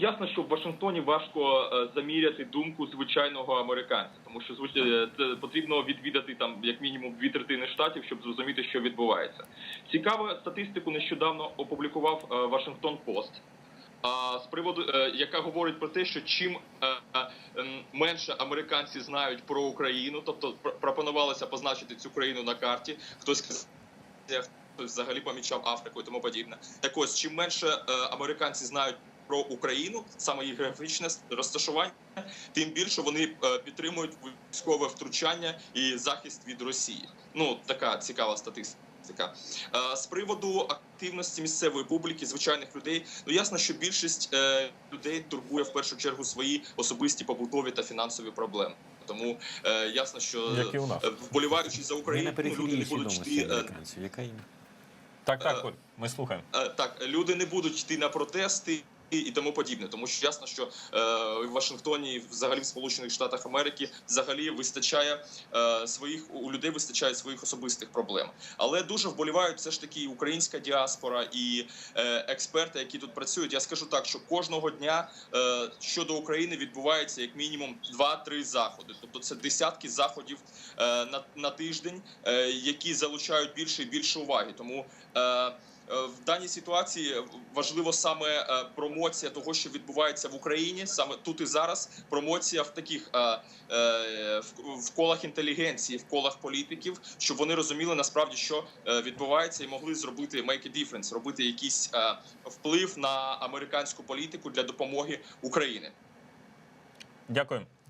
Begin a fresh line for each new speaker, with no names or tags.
ясно, що в Вашингтоні важко е, заміряти думку звичайного американця, тому що е, це потрібно відвідати там як мінімум дві третини штатів, щоб зрозуміти, що відбувається. Цікаву статистику нещодавно опублікував е, Вашингтон Пост. З приводу, яка говорить про те, що чим менше американці знають про Україну, тобто пр- пропонувалося позначити цю країну на карті, хтось взагалі помічав Африку і тому подібне. Так ось, чим менше американці знають про Україну, саме її географічне розташування, тим більше вони е, підтримують військове втручання і захист від Росії. Ну така цікава статистика. Е, З приводу активності місцевої публіки, звичайних людей, ну ясно, що більшість е, людей турбує в першу чергу свої особисті побутові та фінансові проблеми. Тому ясно, що вболіваючи за Україну, ну, люди не будуть йти.
Так, так, ми слухаємо.
Так, люди не будуть йти на протести. І тому подібне, тому що ясно, що е, в Вашингтоні, взагалі в Сполучених Штатах Америки, взагалі вистачає е, своїх у людей вистачає своїх особистих проблем. Але дуже вболівають все ж таки українська діаспора і е, експерти, які тут працюють. Я скажу так, що кожного дня щодо України відбувається як мінімум 2-3 заходи. Тобто це десятки заходів на, на тиждень, які залучають більше і більше уваги. Тому в даній ситуації важливо саме е, промоція того, що відбувається в Україні, саме тут і зараз. Промоція в таких е, е, в, колах інтелігенції, в колах політиків, щоб вони розуміли насправді, що е, відбувається, і могли зробити make a difference, робити якийсь е, вплив на американську політику для допомоги Україні.
Дякую.